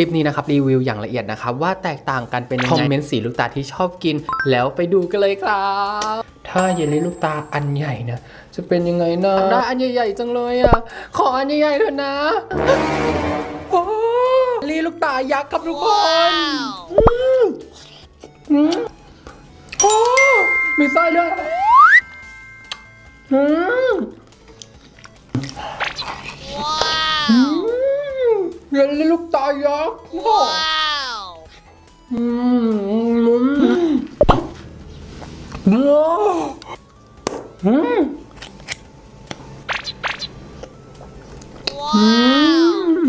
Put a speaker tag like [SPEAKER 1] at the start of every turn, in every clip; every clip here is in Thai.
[SPEAKER 1] ลิปนี้นะครับรีวิวอย่างละเอียดนะครับว่าแตกต่างกันเป็นยังไงคอมเมนต์สีลูกตาที่ชอบกิน แล้วไปดูกันเลยครับ ถ้าเยลลี่ลูกตาอันใหญ่นะจะเป็นยังไงนะได้อันใหญ่ๆจังเลยอะขออันใหญ่ๆเถอะนะโอ้เยลลี่ลูกตายักษ์ครับทุกคนอืมอืมโอ้มีไส้ด้วยอืมอื มเยลลี่ลูกตายักษ์อืมอืมอืมอื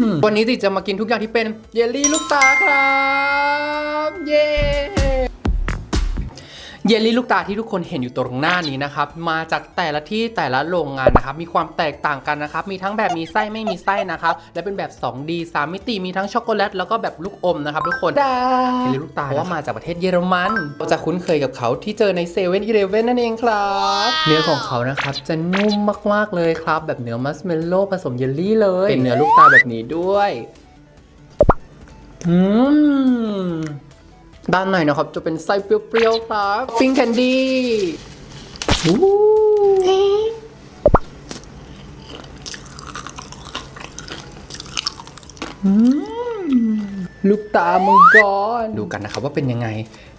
[SPEAKER 1] มวันนี้ติจะมากินทุกอย่างที่เป็นเยลลี่ลูกตาครับ เย้ เยลลี่ลูกตาที่ทุกคนเห็นอยู่ตรงหน้านี้นะครับมาจากแต่ละที่แต่ละโรงงานนะครับมีความแตกต่างกันนะครับมีทั้งแบบมีไส้ไม่มีไส้นะครับและเป็นแบบ 2D 3 มิติมีทั้งช็อกโกแลตแล้วก็แบบลูกอมนะครับทุกคนเยลลี่ลูกตาเพราะว่ามาจากประเทศเยอรมันเราจะคุ้นเคยกับเขาที่เจอในเซเว่นอีเลฟเว่นนั่นเองครับเนื้อของเขานะครับจะนุ่มมากๆเลยครับ แบบเนื้อมัสเมลโล่ผสมเยลลี่เลยเป็นเนื้อลูกตาแบบนี้ด้วยอืม ด้านในนะครับ จะเป็นไส้เปรี้ยวๆครับฟิงแคนดี้ลูกตามังกรดูกันนะครับว่าเป็นยังไง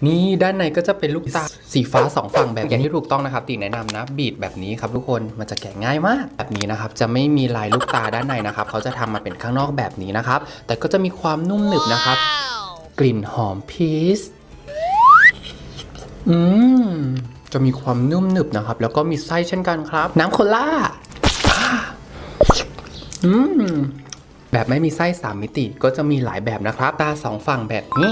[SPEAKER 1] นี่ด้านในก็จะเป็นลูกตาสีฟ้าสองฝั่งแบบอย่างที่ถูกต้องนะครับตีแนะนำนะบีดแบบนี้ครับทุกคนมันจะแกะง่ายมาก แบบนี้นะครับจะไม่มีลายลูกตาด้านในนะครับเขาจะทำมาเป็นข้างนอกแบบนี้นะครับแต่ก็จะมีความนุ่มหนึบนะครับ กลิ่นหอมพีชอืม จะมีความนุ่มหนึบนะครับ แล้วก็มีไส้เช่นกันครับ น้ำโคล่าอืม แบบไม่มีไส้สามมิติก็จะมีหลายแบบนะครับ ตาสองฝั่งแบบนี้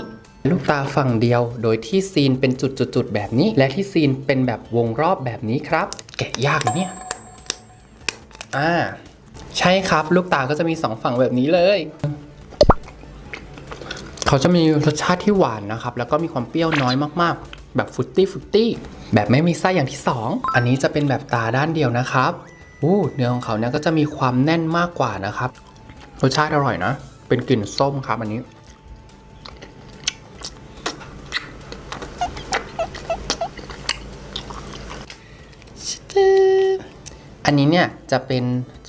[SPEAKER 1] ลูกตาฝั่งเดียว โดยที่ซีนเป็นจุดๆ ๆ แบบนี้ และที่ซีนเป็นแบบวงรอบแบบนี้ครับ แกะยากเนี่ย อ่า ใช่ครับ ลูกตาก็จะมีสองฝั่งแบบนี้เลย เขาจะมีรสชาติที่หวานนะครับ แล้วก็มีความเปรี้ยวน้อยมากๆ แบบฟุตตี้ฟุตตี้แบบไม่มีไส้อย่างที่ 2 อันนี้จะเป็นแบบตาด้านเดียวนะครับอู้เนื้อของเขาเนี่ยก็จะมีความแน่นมากกว่านะครับ รสชาติอร่อยนะ เป็นกลิ่นส้มครับอันนี้อันนี้เนี่ยจะเป็น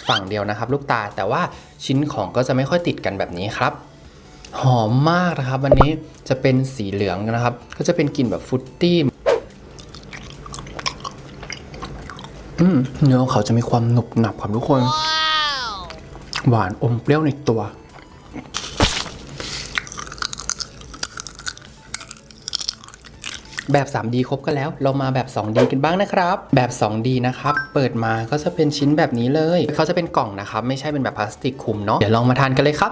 [SPEAKER 1] ฝั่งเดียวนะครับ ลูกตาแต่ว่าชิ้นของก็จะไม่ค่อยติดกันแบบนี้ครับ หอมมากนะครับ วันนี้จะเป็นสีเหลืองนะครับ ก็จะเป็นกลิ่นแบบฟุตตี้อืมเนื้อของเขาจะมีความหนุบหนับครับทุกคน หวานอมเปรี้ยวในตัว แบบ 3D ครบกันแล้ว เรามาแบบ 2D กันบ้างนะครับ แบบ 2D นะครับ เปิดมาก็จะเป็นชิ้นแบบนี้เลย เขาจะเป็นกล่องนะครับ ไม่ใช่เป็นแบบพลาสติกคุมเนาะเดี๋ยวลองมาทานกันเลยครับ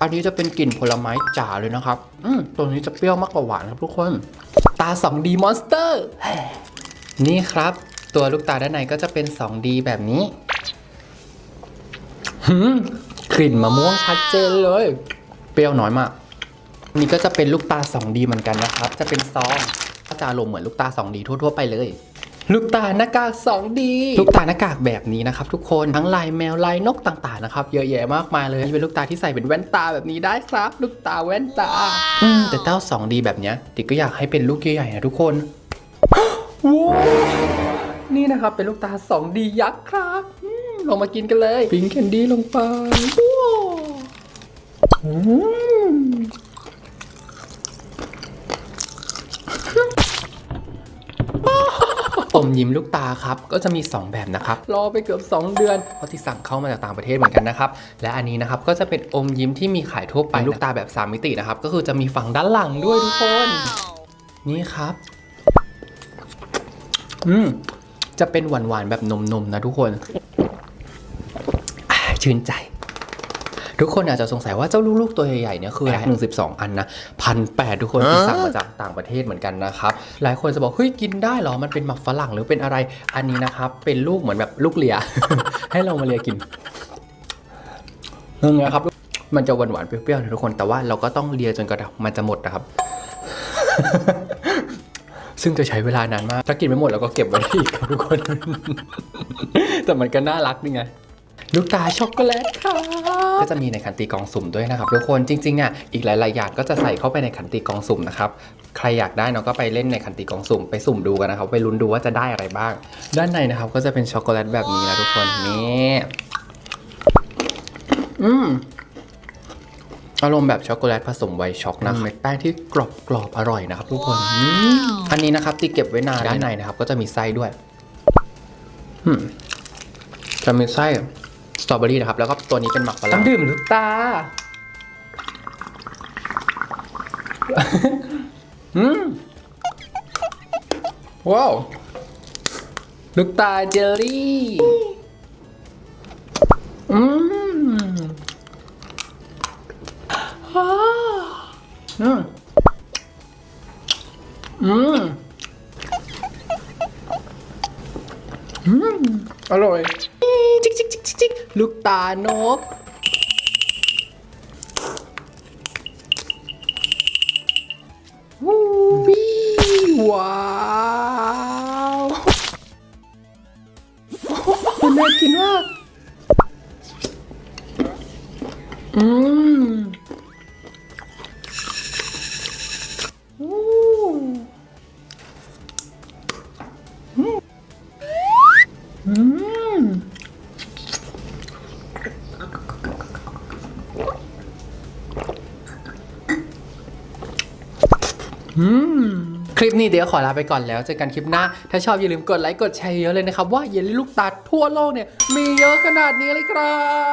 [SPEAKER 1] อันนี้จะเป็นกลิ่นผลไม้จ๋าเลยนะครับ อืมตัวนี้จะเปรี้ยวมากกว่าหวานครับทุกคน ตา 2D Monster นี่ครับ ตัวลูกตาด้านในก็จะเป็น 2D แบบนี้หืมกลิ่นมะม่วงชัดเจนเลย เปรี้ยวน้อยมาก นี่ก็จะเป็นลูกตา 2D เหมือนกันนะครับ จะเป็นซองก็จะอารมเหมือนลูกตา 2D ทั่ว ๆ ไปเลย ลูกตาหน้ากาก 2D ลูกตาหน้ากากแบบนี้นะครับทุกคนทั้งลายแมวลายนกต่างๆนะครับเยอะแยะมากมายเลยนี่เป็นลูกตาที่ใส่เป็นแว่นตาแบบนี้ได้ครับ ลูกตาแว่นตาอืมแต่เต้า 2D แบบเนี้ยติกก็อยากให้เป็นลูกใหญ่ๆนะทุกคนว้าวนี่นะครับเป็นลูกตา 2D ยักษ์ครับอืมลงมากินกันเลยพิงแคนดี้ลงไปว้า มอมยิ้มลูกตาครับก็จะมี 2 แบบนะครับรอไปเกือบ 2 เดือนเพราะที่สั่งเข้ามาจากต่างประเทศเหมือนกันนะครับและอันนี้นะครับก็จะเป็นอมยิ้มที่มีขายทั่วไปลูกตาแบบ 3 มิตินะครับก็คือจะมีฝั่งด้านหลังด้วยทุกคน นี่ครับ อืมจะเป็นหวานๆแบบนมๆนะทุกคนอ่าชื่นใจ ทุกคนอาจจะสงสัยว่าเจ้าลูกๆตัวใหญ่ๆเนี่ยคืออะไรหนึ่งสิบสองอันนะพันแปดทุกคนที่สั่งมาจากต่างประเทศเหมือนกันนะครับ หลายคนจะบอกเฮ้ยกินได้เหรอมันเป็นหมักฝรั่งหรือเป็นอะไรอันนี้นะครับ เป็นลูกเหมือนแบบลูกเลีย ให้เรามาเลียกินนั่นไงครับมันจะหวานๆเปรี้ยวๆนะทุกคนแต่ว่าเราก็ต้องเลียจนกระทั่งมันจะหมดนะครับ ซึ่งจะใช้เวลานานมาก ถ้ากินไม่หมดเราก็เก็บไว้ได้อีกครับทุกคน แต่มันก็น่ารักนี่ไง ลูกตาช็อกโกแลตค่ะก็จะมีในขันตีกล่องสุ่มด้วยนะครับทุกคนจริงๆอะอีกหลายๆอย่างก็จะใส่เข้าไปในขันตีกล่องสุ่มนะครับใครอยากได้เนาะก็ไปเล่นในขันตีกล่องสุ่มไปสุ่มดูกันนะครับ ไปลุ้นดูว่าจะได้อะไรบ้าง ด้านในนะครับก็จะเป็นช็อกโกแลตแบบนี้นะทุกคนนี่อืมอารมณ์แบบช็อกโกแลตผสมไวท์ช็อกนะเม็ดแป้งที่กรอบกรอบๆอร่อยนะครับ ทุกคนอืมอันนี้นะครับตีเก็บไว้นานด้านในนะครับ ก็จะมีไส้ด้วยอืมจะมีไส้ สตรอเบอรี่นะครับ แล้วก็ตัวนี้เป็นหมักฝรั่งดื่มลูกตา อืมว้าว ลูกตาเจลลี่ อืมอ้าอืมอืมอร่อยจิก จิกจิกจิกจิกลูกตานก วูวี่ว้าวโอ้โหน่ากินมาก อืม คลิปนี้เดี๋ยวขอลาไปก่อนแล้วเจอกันคลิปหน้า ถ้าชอบอย่าลืมกดไลค์กดแชร์เยอะเลยนะครับ ว่าเยลลี่ลูกตาทั่วโลกเนี่ยมีเยอะขนาดนี้เลยครับ